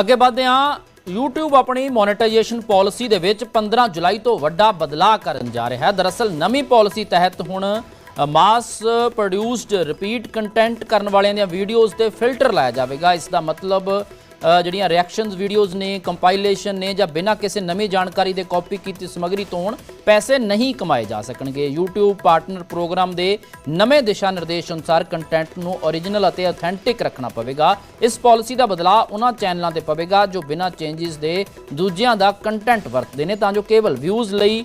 ਅੱਗੇ ਵਧਦੇ ਹਾਂ। YouTube ਆਪਣੀ ਮੋਨੇਟਾਈਜੇਸ਼ਨ ਪਾਲਿਸੀ ਦੇ ਵਿੱਚ 15 ਜੁਲਾਈ ਤੋਂ ਵੱਡਾ ਬਦਲਾਅ ਕਰਨ ਜਾ ਰਿਹਾ ਹੈ। ਦਰਅਸਲ ਨਵੀਂ ਪਾਲਿਸੀ ਤਹਿਤ ਹੁਣ ਮਾਸ ਪ੍ਰੋਡਿਊਸਡ ਰਿਪੀਟ ਕੰਟੈਂਟ ਕਰਨ ਵਾਲਿਆਂ ਦੀਆਂ ਵੀਡੀਓਜ਼ ਤੇ ਫਿਲਟਰ ਲਾਇਆ ਜਾਵੇਗਾ। ਇਸ ਦਾ ਮਤਲਬ ਜਿਹੜੀਆਂ ਰਿਐਕਸ਼ਨਸ ਵੀਡੀਓਜ਼ ਨੇ ਕੰਪਾਈਲੇਸ਼ਨ ਨੇ ਜਾਂ ਬਿਨਾਂ ਕਿਸੇ ਨਵੀਂ ਜਾਣਕਾਰੀ ਦੇ ਕਾਪੀ ਕੀਤੀ ਸਮੱਗਰੀ ਤੋਂ ਹੁਣ ਪੈਸੇ ਨਹੀਂ ਕਮਾਏ ਜਾ ਸਕਣਗੇ। YouTube ਪਾਰਟਨਰ ਪ੍ਰੋਗਰਾਮ ਦੇ ਨਵੇਂ ਦਿਸ਼ਾ ਨਿਰਦੇਸ਼ ਅਨੁਸਾਰ ਕੰਟੈਂਟ ਨੂੰ ਓਰੀਜਨਲ ਅਤੇ ਆਥੈਂਟਿਕ ਰੱਖਣਾ ਪਵੇਗਾ। ਇਸ ਪਾਲਿਸੀ ਦਾ ਬਦਲਾਅ ਉਹਨਾਂ ਚੈਨਲਾਂ ਤੇ ਪਵੇਗਾ ਜੋ ਬਿਨਾਂ ਚੇਂਜਸ ਦੇ ਦੂਜਿਆਂ ਦਾ ਕੰਟੈਂਟ ਵਰਤਦੇ ਨੇ ਤਾਂ ਜੋ ਕੇਵਲ ਵਿਊਜ਼ ਲਈ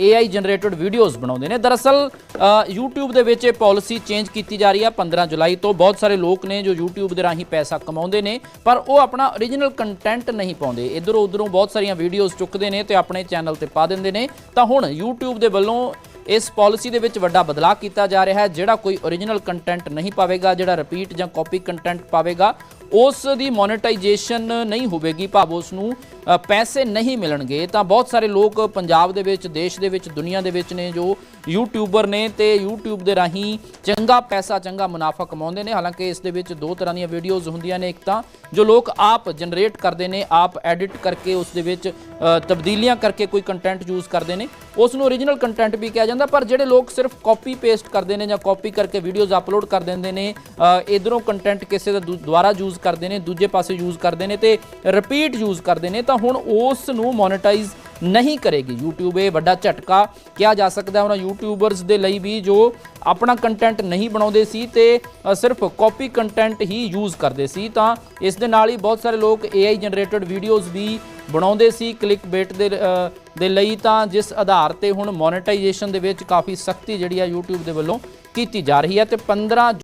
AI ਜਨਰੇਟਡ ਵੀਡੀਓਜ਼ ਬਣਾਉਂਦੇ ਨੇ। ਦਰਅਸਲ ਅ, YouTube ਦੇ ਵਿੱਚ ਇਹ ਪਾਲਿਸੀ ਚੇਂਜ ਕੀਤੀ ਜਾ ਰਹੀ ਹੈ 15 ਜੁਲਾਈ ਤੋਂ ਬਹੁਤ ਸਾਰੇ ਲੋਕ ਨੇ ਜੋ YouTube ਦੇ ਰਾਹੀਂ ਪੈਸਾ ਕਮਾਉਂਦੇ ਨੇ ਪਰ ਉਹ ਆਪਣਾ ਓਰੀਜਨਲ ਕੰਟੈਂਟ ਨਹੀਂ ਪਾਉਂਦੇ। ਇਧਰੋਂ ਉਧਰੋਂ ਬਹੁਤ ਸਾਰੀਆਂ ਵੀਡੀਓਜ਼ ਚੁੱਕਦੇ ਨੇ ਤੇ ਆਪਣੇ ਚੈਨਲ ਤੇ ਪਾ ਦਿੰਦੇ ਨੇ। ਤਾਂ ਹੁਣ YouTube ਦੇ ਵੱਲੋਂ ਇਸ ਪਾਲਿਸੀ ਦੇ ਵਿੱਚ ਵੱਡਾ ਬਦਲਾਅ ਕੀਤਾ ਜਾ ਰਿਹਾ ਹੈ, ਜਿਹੜਾ ਕੋਈ ਓਰੀਜਨਲ ਕੰਟੈਂਟ ਨਹੀਂ ਪਾਵੇਗਾ, ਜਿਹੜਾ ਰਿਪੀਟ ਜਾਂ ਕਾਪੀ ਕੰਟੈਂਟ ਪਾਵੇਗਾ। ਉਸ ਦੀ ਮੋਨੇਟਾਈਜੇਸ਼ਨ ਨਹੀਂ ਹੋਵੇਗੀ, ਭਾਵ ਉਸ ਨੂੰ ਪੈਸੇ ਨਹੀਂ ਮਿਲਣਗੇ। ਤਾਂ ਬਹੁਤ ਸਾਰੇ ਲੋਕ ਪੰਜਾਬ ਦੇ ਵਿੱਚ, ਦੇਸ਼ ਦੇ ਵਿੱਚ, ਦੁਨੀਆ ਦੇ ਵਿੱਚ ਨੇ ਜੋ ਯੂਟਿਊਬਰ ਨੇ ਤੇ YouTube ਦੇ ਰਾਹੀਂ ਚੰਗਾ ਪੈਸਾ, ਚੰਗਾ ਮੁਨਾਫਾ ਕਮਾਉਂਦੇ ਨੇ। ਹਾਲਾਂਕਿ ਇਸ ਦੇ ਵਿੱਚ ਦੋ ਤਰ੍ਹਾਂ ਦੀਆਂ ਵੀਡੀਓਜ਼ ਹੁੰਦੀਆਂ ਨੇ। ਇੱਕ ਤਾਂ ਜੋ ਲੋਕ ਆਪ ਜਨਰੇਟ ਕਰਦੇ ਨੇ, ਆਪ ਐਡਿਟ ਕਰਕੇ ਉਸ ਦੇ ਵਿੱਚ ਤਬਦੀਲੀਆਂ ਕਰਕੇ ਕੋਈ ਕੰਟੈਂਟ ਯੂਜ਼ ਕਰਦੇ ਨੇ। ਉਸ ਨੂੰ ਓਰੀਜਨਲ ਕੰਟੈਂਟ ਵੀ ਕਿਹਾ ਜਾਂਦਾ, ਪਰ ਜਿਹੜੇ ਲੋਕ ਸਿਰਫ ਕਾਪੀ ਪੇਸਟ ਕਰਦੇ ਨੇ ਜਾਂ ਕਾਪੀ ਕਰਕੇ ਵੀਡੀਓਜ਼ ਅਪਲੋਡ ਕਰ ਦਿੰਦੇ ਨੇ ਇਧਰੋਂ ਕੰਟੈਂਟ ਕਿਸੇ ਦਾ ਦੂ- ਦੁਬਾਰਾ ਯੂਜ਼ ਕਰਦੇ ਨੇ, ਦੂਜੇ ਪਾਸੇ ਯੂਜ਼ ਕਰਦੇ ਨੇ ਤੇ ਰਿਪੀਟ ਯੂਜ਼ ਕਰਦੇ ਨੇ, ਤਾਂ ਹੁਣ ਉਸ ਨੂੰ ਮੋਨੇਟਾਈਜ਼ ਨਹੀਂ ਕਰੇਗੀ YouTube ਇਹ ਵੱਡਾ ਝਟਕਾ ਕਿਹਾ ਜਾ ਸਕਦਾ ਉਹਨਾਂ ਯੂਟਿਊਬਰਸ ਦੇ ਲਈ ਵੀ ਜੋ ਆਪਣਾ ਕੰਟੈਂਟ ਨਹੀਂ ਬਣਾਉਂਦੇ ਸੀ ਤੇ ਸਿਰਫ ਕਾਪੀ ਕੰਟੈਂਟ ਹੀ ਯੂਜ਼ ਕਰਦੇ ਸੀ, ਤਾਂ ਇਸ ਦੇ ਨਾਲ ਹੀ ਬਹੁਤ ਸਾਰੇ ਲੋਕ AI ਜਨਰੇਟਡ ਵੀਡੀਓਜ਼ ਵੀ ਬਣਾਉਂਦੇ ਸੀ ਕਲਿੱਕ ਬੇਟ ਦੇ ਦੇ ਲਈ, ਤਾਂ ਜਿਸ ਆਧਾਰ ਤੇ ਹੁਣ ਮੋਨੇਟਾਈਜੇਸ਼ਨ ਦੇ ਵਿੱਚ ਕਾਫੀ ਸਖਤੀ ਜਿਹੜੀ ਆ YouTube ਦੇ ਵੱਲੋਂ ਕੀਤੀ ਜਾ ਰਹੀ ਹੈ ਤੇ 15